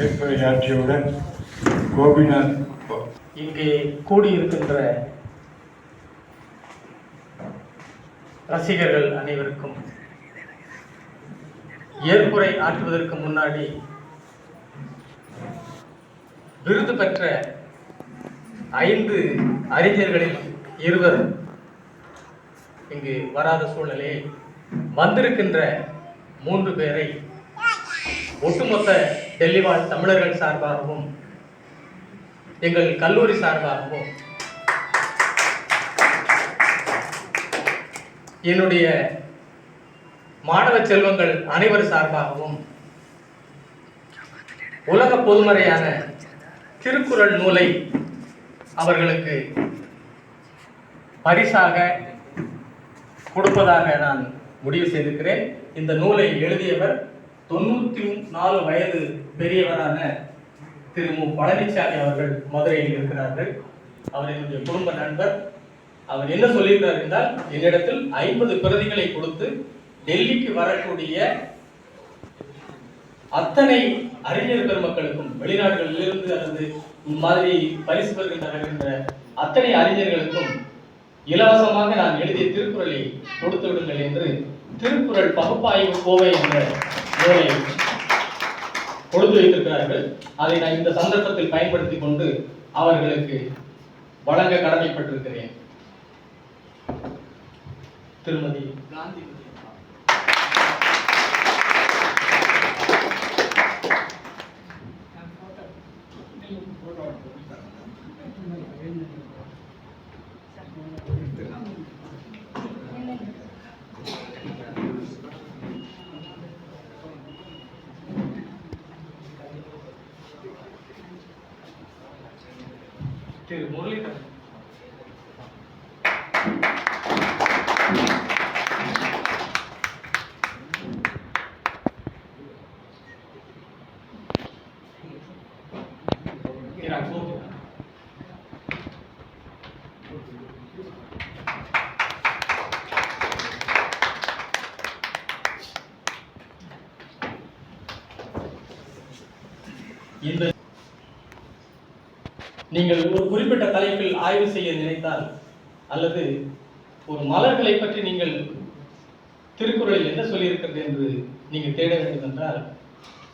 ஏற்புரையாற்றியவுடன் கோபிநாத் இங்கு கூடியிருக்கின்ற ரசிகர்கள் அனைவருக்கும் ஏற்புரை ஆற்றுவதற்கு முன்னாடி விருது பெற்ற ஐந்து அறிஞர்களில் இருவர் இங்கு வராத சூழ்நிலையில் வந்திருக்கின்ற மூன்று பேரை ஒட்டுமொத்த டெல்லிவாழ் தமிழர்கள் சார்பாகவும் எங்கள் கல்லூரி சார்பாகவும் என்னுடைய மாணவ செல்வங்கள் அனைவர் சார்பாகவும் உலக பொதுமறையான திருக்குறள் நூலை அவர்களுக்கு பரிசாக கொடுப்பதாக நான் முடிவு செய்திருக்கிறேன். இந்த நூலை எழுதியவர் தொண்ணூத்தி நாலு வயது பெரியவரான திரு மு. பழனிசாமி அவர்கள் மதுரையில் இருக்கிறார்கள். அவர் என்னுடைய குடும்ப நண்பர். அவர் என்ன சொல்லியிருந்தார் என்றால் என்னிடத்தில் ஐம்பது பிரதிகளை கொடுத்து டெல்லிக்கு வரக்கூடிய அத்தனை அறிஞர் பெருமக்களுக்கும் வெளிநாடுகளிலிருந்து அல்லது மாதிரி பரிசு பெறுகின்ற அத்தனை அறிஞர்களுக்கும் இலவசமாக நான் எழுதிய திருக்குறளை கொடுத்து விடுங்கள் என்று திருக்குறள் பகுப்பாய்வு கோவை என்ற நூலை கொடுத்து வைத்திருக்கிறார்கள். அதை நான் இந்த சந்தர்ப்பத்தில் பயன்படுத்தி கொண்டு அவர்களுக்கு வழங்க கடமைப்பட்டிருக்கிறேன். திருமதி காந்தி திரு முரளிதரன் திரு அசோக் இந்த நீங்கள் ஒரு குறிப்பிட்ட தலைப்பில் ஆய்வு செய்ய நினைத்தால் அல்லது ஒரு மலர்களை பற்றி நீங்கள் திருக்குறளில் என்ன சொல்லியிருக்கிறது என்று நீங்கள் தேட வேண்டும் என்றால்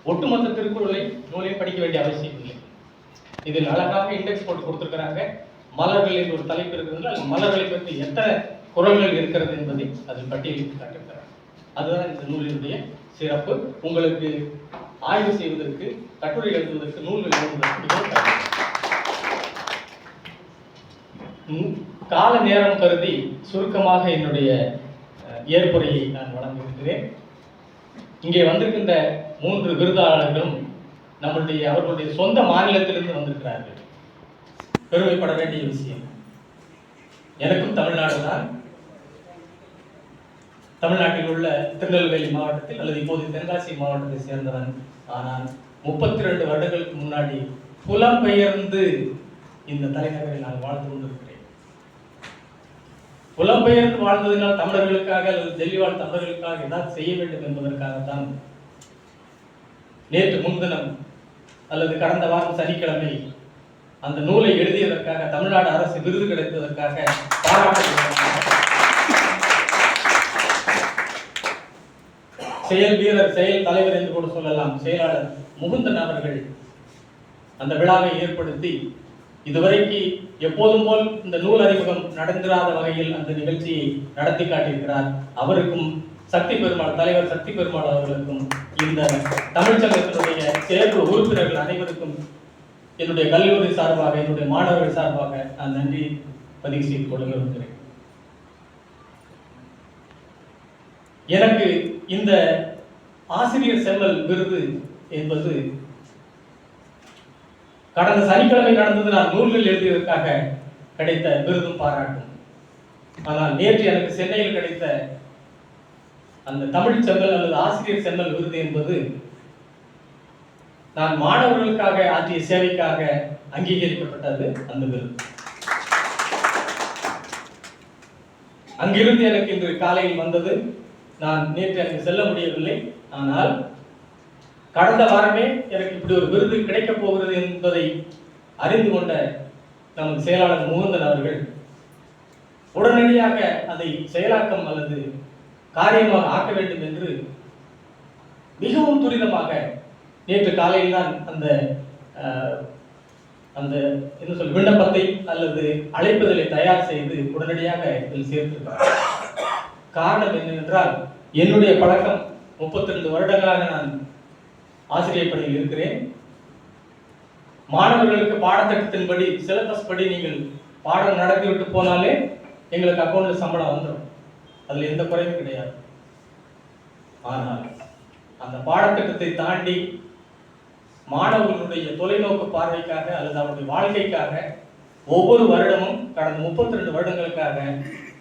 ஒட்டுமொத்த திருக்குறளை நூலையும் படிக்க வேண்டிய அவசியம் இல்லை. இதில் அழகாக இண்டெக்ஸ் போட்டு கொடுத்துருக்கிறாங்க. மலர்கள் என்று ஒரு தலைப்பு இருக்கிறதுனால் மலர்களை பற்றி எத்தனை குரல்கள் இருக்கிறது என்பதை அதில் பட்டியலிட்டு காட்டுகிறார் அதுதான் இந்த நூலினுடைய சிறப்பு. உங்களுக்கு ஆய்வு செய்வதற்கு கட்டுரை எழுதுவதற்கு நூல்கள் எழுதுவதற்கு மிகவும் பயன்படும். ம், கால நேரம் கருதி சுருக்கமாக என்னுடைய ஏற்புரையை நான் வழங்குகின்றேன். இங்கே வந்திருக்கின்ற மூன்று விருதாளர்களும் நம்மளுடைய அவர்களுடைய சொந்த மாநிலத்திலிருந்து வந்திருக்கிறார்கள். பெருமைப்பட வேண்டிய விஷயம். எனக்கும் தமிழ்நாடு தான். தமிழ்நாட்டில் உள்ள திருநெல்வேலி மாவட்டத்தில் அல்லது இப்போது தென்காசி மாவட்டத்தை சேர்ந்தவன் ஆனால் முப்பத்தி ரெண்டு வருடங்களுக்கு முன்னாடி புலம்பெயர்ந்து இந்த தலைநகரை நான் வாழ்ந்து கொண்டிருக்கிறேன். புலம்பெயர்ந்து வாழ்ந்ததினால் தமிழர்களுக்காக அல்லது டெல்லி வாழ் தமிழர்களுக்காக ஏதாவது செய்ய வேண்டும் என்பதற்காகத்தான் நேற்று முன்தினம் அல்லது கடந்த வாரம் சனிக்கிழமை அந்த நூலை எழுதியதற்காக தமிழ்நாடு அரசு விருது கிடைத்ததற்காக செயல் வீரர் செயல் தலைவர் என்று கூட சொல்லலாம். செயலாளர் முகுந்தன் அவர்கள் அந்த விழாவை ஏற்படுத்தி இதுவரைக்கு எப்போதும் போல் இந்த நூல் அறிமுகம் நடந்திராத வகையில் அந்த நிகழ்ச்சியை நடத்தி காட்டியிருக்கிறார். அவருக்கும் சக்தி பெருமாள் தலைவர் சக்தி பெருமாள் அவர்களுக்கும் இந்த தமிழ்ச்சங்கத்தினுடைய சேர்ப்பு உறுப்பினர்கள் அனைவருக்கும் என்னுடைய கல்லூரி சார்பாக என்னுடைய மாணவர்கள் சார்பாக நான் நன்றி பதிவு செய்து கொள்ள விரும்புகிறேன். எனக்கு இந்த ஆசிரியர் செம்மல் விருது என்பது கடந்த சனிக்கிழமை நடந்தது நான் நூல்கள் எழுதியதற்காக கிடைத்த விருதும் பாராட்டும். ஆனால் நேற்று எனக்கு சென்னையில் கிடைத்த அந்த தமிழ் செம்மல் அல்லது ஆசிரியர் செம்மல் விருது என்பது நான் மாணவர்களுக்காக ஆற்றிய சேவைக்காக அங்கீகரிக்கப்பட்டது அந்த விருது. அங்கிருந்து எனக்கு இன்று காலையில் வந்தது. நான் நேற்று எனக்கு செல்ல முடியவில்லை. ஆனால் கடந்த வாரமே எனக்கு இப்படி ஒரு விருது கிடைக்கப் போகிறது என்பதை அறிந்து கொண்ட நம் செயலாளர் முகுந்தன் அவர்கள் உடனடியாக அதை செயலாக்கம் அல்லது காரியமாக ஆக்க வேண்டும் என்று மிகவும் துரிதமாக நேற்று காலையில் தான் அந்த அந்த என்ன சொல் விண்ணப்பத்தை அல்லது அழைப்புதலை தயார் செய்து உடனடியாக இதில் சேர்த்திருக்கிறார். காரணம் என்னவென்றால் என்னுடைய பழக்கம் 32 வருடங்களாக நான் ஆசிரியர் பணியில் இருக்கிறேன். மாணவர்களுக்கு பாடத்திட்டத்தின்படி சிலபஸ் படி நீங்கள் பாடம் நடத்திவிட்டு போனாலே எங்களுக்கு அக்கௌண்ட்ல சம்பளம் வந்துடும் அதில் எந்த குறையும் கிடையாது. ஆனால் அந்த பாடத்திட்டத்தை தாண்டி மாணவர்களுடைய தொலைநோக்கு பார்வைக்காக அல்லது அவருடைய வாழ்க்கைக்காக ஒவ்வொரு வருடமும் கடந்த 32 வருடங்களுக்காக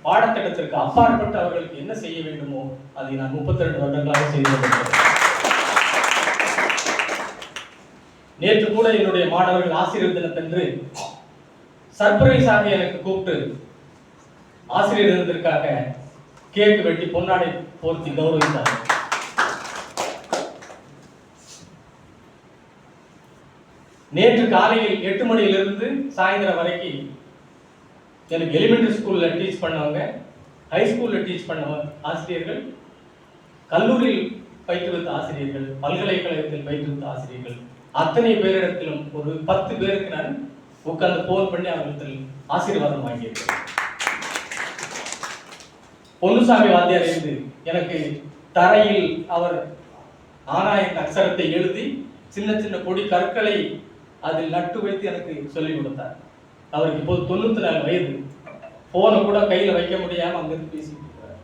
பாடத்திட்டத்திற்கு அப்பாற்பட்டு அவர்களுக்கு என்ன செய்ய வேண்டுமோ அதை நான் 32 வருடங்களாக செய்து கொண்டிருக்கிறேன். நேற்று கூட என்னுடைய மாணவர்கள் ஆசிரியர் தினத்தன்று சர்ப்ரைஸாக எனக்கு கூப்பிட்டு ஆசிரியர் தினத்திற்காக கேக் வெட்டி பொன்னாடை போர்த்தி கௌரவித்தார். நேற்று காலையில் எட்டு மணியிலிருந்து சாயந்தரம் வரைக்கும் எனக்கு எலிமெண்டரி ஸ்கூலில் டீச் பண்ணவங்க ஹை ஸ்கூலில் டீச் பண்ணவங்க ஆசிரியர்கள் கல்லூரியில் பயிற்றுவித்த ஆசிரியர்கள் பல்கலைக்கழகத்தில் பயிற்றுவித்த ஆசிரியர்கள் அத்தனை பேரிடத்திலும் ஒரு பத்து பேருக்கு நான் உட்கார்ந்து போன் பண்ணி அவர்களிடத்தில் ஆசீர்வாதம் வாங்கியிருக்கேன் பொன்னுசாமி வாத்தியார் இருந்து எனக்கு தரையில் அவர் ஆனா என்ற அக்ஷரத்தை எழுதி சின்ன சின்ன பொடி கற்களை அதில் நட்டு வைத்து எனக்கு சொல்லிக் கொடுத்தார். அவருக்கு இப்போது தொண்ணூத்தி நாலு வயது. போனை கூட கையில் வைக்க முடியாமல் அங்கிருந்து பேசிட்டு இருக்கிறார்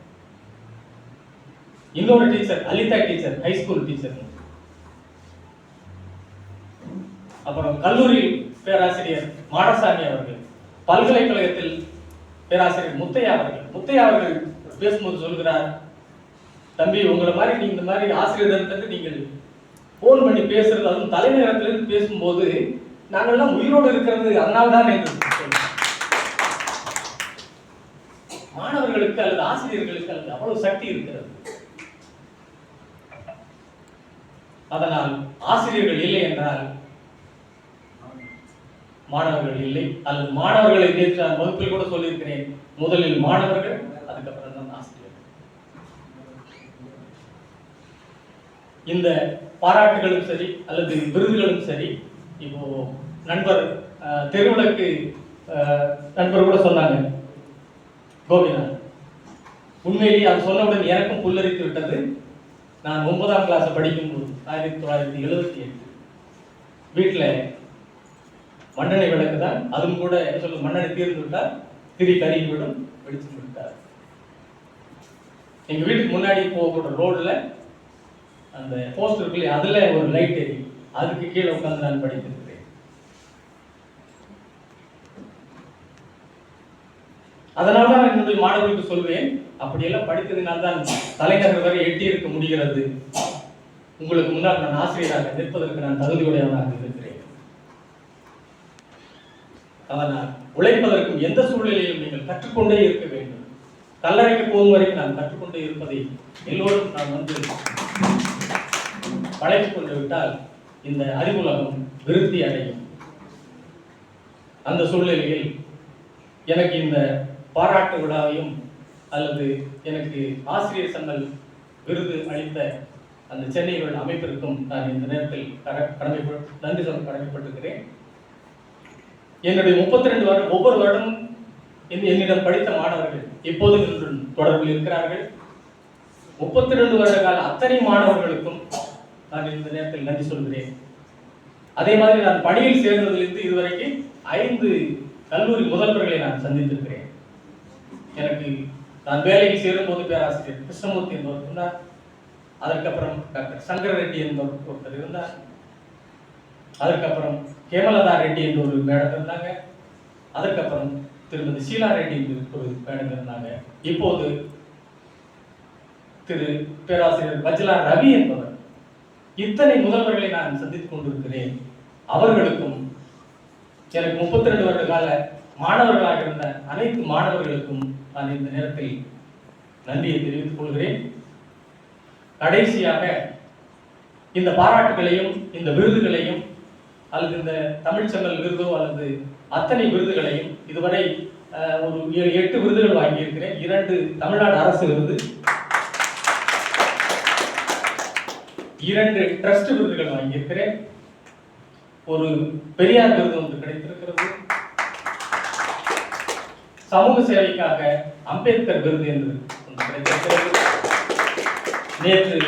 இன்னொரு teacher Alitha teacher high school teacher. அப்புறம் கல்லூரி பேராசிரியர் மாடசாமி அவர்கள் பல்கலைக்கழகத்தில் பேராசிரியர் முத்தையா அவர்கள். முத்தையா அவர்கள் பேசும்போது சொல்கிறார் தம்பி உங்களை மாதிரி நீங்க இந்த மாதிரி ஆசிரியர் தினத்துக்கு நீங்கள் போன் பண்ணி பேசுறது அதுவும் தலைநகரத்திலிருந்து பேசும்போது நாங்கள்லாம் உயிரோடு இருக்கிறது அதனால்தான் என்று மாணவர்களுக்கு அல்லது ஆசிரியர்களுக்கு அல்லது அவ்வளவு சக்தி இருக்கிறது. அதனால் ஆசிரியர்கள் இல்லை என்றால் மாணவர்கள் இல்லை. அல்லது மாணவர்களை நேற்று நான் வகுப்பில் கூட சொல்லியிருக்கிறேன். முதலில் மாணவர்கள் அதுக்கப்புறம் தான் ஆசிரியர் இந்த பாராட்டுகளும் சரி அல்லது விருதுகளும் சரி இப்போ நண்பர் அஹ், தெருவிளக்கு நண்பர் கூட சொன்னாங்க. கோபிநாத். உண்மையிலேயே அது சொன்னவுடன் எனக்கும் புல்லரித்து விட்டது. நான் ஒன்பதாம் கிளாஸ் படிக்கும்போது ஆயிரத்தி தொள்ளாயிரத்தி எழுபத்தி எட்டு. வீட்டில் மண்ணெண்ணெய் விளக்கு தான் அதுவும் கூட என்ன சொல்ல மண்ணெண்ணெய் தீர்ந்து விட்டால் திரி கருகி விடும் வெடிச்சு விட்டார் எங்கள் வீட்டுக்கு முன்னாடி போகக்கூடிய ரோடில் அந்த போஸ்ட் இருக்கு இல்லையா ஒரு லைட் எரி அதுக்கு கீழே உட்காந்து நான் படித்திருக்கிறேன். அதனால தான் நான் என்னுடைய மாணவர்களுக்கு சொல்வேன் அப்படியெல்லாம் படித்ததுனால தான் தலைநகர் வரை எட்டி இருக்க முடிகிறது. உங்களுக்கு முன்னால் நான் ஆசிரியராக நிற்பதற்கு நான் தகுதியுடையவனாக இருக்கிறேன் அதனால் உழைப்பதற்கும் எந்த சூழ்நிலையிலும் நீங்கள் கற்றுக்கொண்டே இருக்க வேண்டும். கல்லறைக்கு போகும் வரைக்கும் நான் கற்றுக்கொண்டே இருப்பதை எல்லோரும் நான் வந்து பழகிக் கொண்டு விட்டால் இந்த அறிவுலகம் விருத்தி அடையும். அந்த சூழ்நிலையில் எனக்கு இந்த பாராட்டு விழாவையும் அல்லது எனக்கு ஆசிரியர் சங்கல் விருது அளித்த அந்த சென்னையில் உள்ள அமைப்பிற்கும் நான் இந்த நேரத்தில் கட- நன்றி சொல்ல கடமைப்பட்டிருக்கிறேன். என்னுடைய 32 ரெண்டு வருடம் ஒவ்வொரு வருடமும் என்- என்னிடம் படித்த மாணவர்கள் எப்போதும் தொடர்பில் இருக்கிறார்கள். 32 ரெண்டு வருட கால அத்தனை மாணவர்களுக்கும் நான் இந்த நேரத்தில் நன்றி சொல்கிறேன். அதே மாதிரி நான் பணியில் சேர்ந்ததிலிருந்து இதுவரைக்கும் ஐந்து கல்லூரி முதல்வர்களை நான் சந்தித்திருக்கிறேன். எனக்கு நான் வேலையில் சேரும்போது பேராசிரியர் கிருஷ்ணமூர்த்தி என்பவர் இருந்தார். அதற்கப்புறம் டாக்டர் சங்கர ரெட்டி என்பவர் ஒருத்தர் இருந்தார். அதற்கப்புறம் ஹேமலதா ரெட்டி என்ற ஒரு மேடம் இருந்தாங்க. அதற்கப்புறம் திருமதி ஷீலா ரெட்டி என்று ஒரு மேடம் இருந்தாங்க. இப்போது திரு பேராசிரியர் வஜ்லா ரவி என்பவர். இத்தனை முதல்வர்களை நான் சந்தித்துக் கொண்டிருக்கிறேன். அவர்களுக்கும் எனக்கு 32 ரெண்டு வருட கால மாணவர்களாக இருந்த அனைத்து மாணவர்களுக்கும் நான் இந்த நேரத்தில் நன்றியை தெரிவித்துக் கொள்கிறேன். கடைசியாக இந்த பாராட்டுகளையும் இந்த விருதுகளையும் அல்லது இந்த தமிழ் தமிழ்ச்செம்மல் விருதோ அல்லது அத்தனை விருதுகளையும் இதுவரை ஒரு எட்டு விருதுகள் வாங்கியிருக்கிறேன். இரண்டு தமிழ்நாடு அரசு விருது. இரண்டு ட்ரஸ்ட் விருதுகள் வாங்கியிருக்கிறேன். ஒரு பெரியார் விருது ஒன்று கிடைத்திருக்கிறது. சமூக சேவைக்காக அம்பேத்கர் விருது என்று ஒன்று கிடைத்திருக்கிறது. நேற்று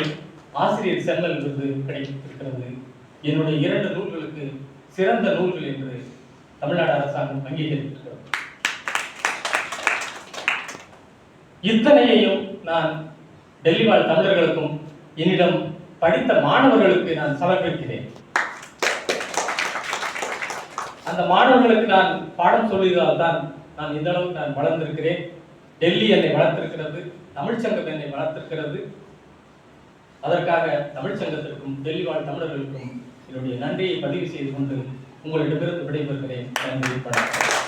ஆசிரியர் செல்லல் விருது கிடைத்திருக்கிறது. என்னுடைய இரண்டு நூல்களுக்கு சிறந்த நூல்கள் என்று தமிழ்நாடு அரசாங்கம் அங்கீகரித்திருக்கிறது இத்தனையையும் நான் டெல்லி வாழ் தமிழர்களுக்கும் என்னிடம் படித்த மாணவர்களுக்கு நான் சமர்ப்பிக்கிறேன். அந்த மாணவர்களுக்கு நான் பாடம் சொல்லியதால் தான் நான் இந்த அளவுக்கு நான் வளர்ந்திருக்கிறேன். டெல்லி என்னை வளர்த்திருக்கிறது தமிழ்ச்சங்கம் என்னை வளர்த்திருக்கிறது. அதற்காக தமிழ்ச்சங்கத்திற்கும் டெல்லி வாழ் தமிழர்களுக்கும் என்னுடைய நன்றியை பதிவு செய்து கொண்டு உங்களிடமிருந்து விடைபெறுகிறேன். நன்றி வணக்கம்.